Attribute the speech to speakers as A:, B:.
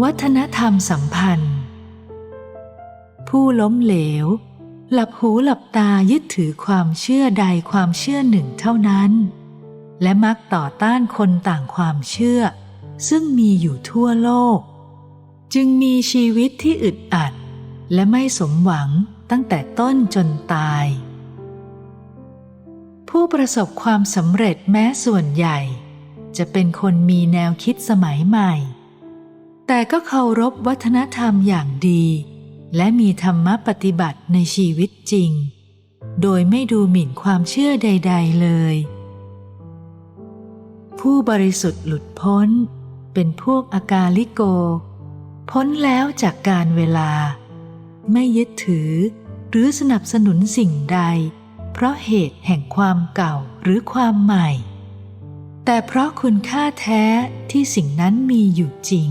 A: วัฒนธรรมสัมพันธ์ ผู้ล้มเหลว หลับหูหลับตายึดถือความเชื่อใดความเชื่อหนึ่งเท่านั้น และมักต่อต้านคนต่างความเชื่อ ซึ่งมีอยู่ทั่วโลก จึงมีชีวิตที่อึดอัด และไม่สมหวังตั้งแต่ต้นจนตาย ผู้ประสบความสำเร็จแม้ส่วนใหญ่ จะเป็นคนมีแนวคิดสมัยใหม่ แต่ก็เคารพวัฒนธรรมอย่างดี และมีธรรมปฏิบัติในชีวิตจริง โดยไม่ดูหมิ่นความเชื่อใด ๆเลย ผู้บริสุทธิ์หลุดพ้น เป็นพวกอากาลิโก พ้นแล้วจากการเวลา ไม่ยึดถือหรือสนับสนุนสิ่งใด เพราะเหตุแห่งความเก่าหรือความใหม่ แต่เพราะคุณค่าแท้ที่สิ่งนั้นมีอยู่จริง